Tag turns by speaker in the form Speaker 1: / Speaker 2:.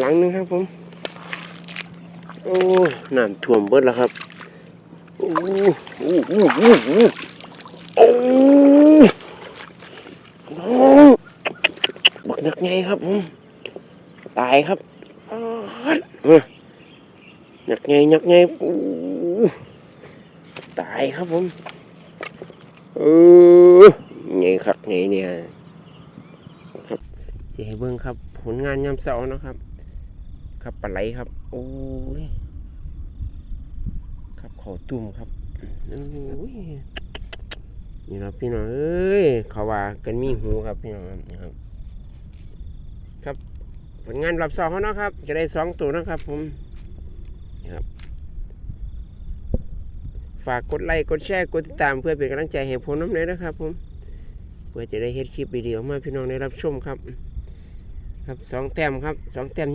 Speaker 1: หลังนึงครับผม โอ้น้ำท่วมเบิดแล้วครับ โอ้โอ้โอ้โอ้โอ้โอ้น้องบักนักไงครับผม ตายครับนักไงนักไงตายครับผม เออไงครับไงเนี่ยครับจะให้เบิ่งครับ ผลงานยามเสาร์นะครับ ครับปลาไหลครับ โอ้ยครับขอตุ่มครับโอ้ยนี่ครับพี่น้องเอ้ยเขาว่ากันมีหูครับพี่น้องครับนี่ครับ ครับผลงานรับสองเขานะครับ จะได้สองตัวนะครับ ผมนี่ครับฝากกดไลค์กดแชร์กดติดตามเพื่อเป็นกำลังใจให้ผมน้ำเลยนะครับ ผม เพื่อจะได้เฮ็ดคลิปวิดีโอมาพี่น้องได้รับชมครับ ครับสองแต้มครับสองแต้ม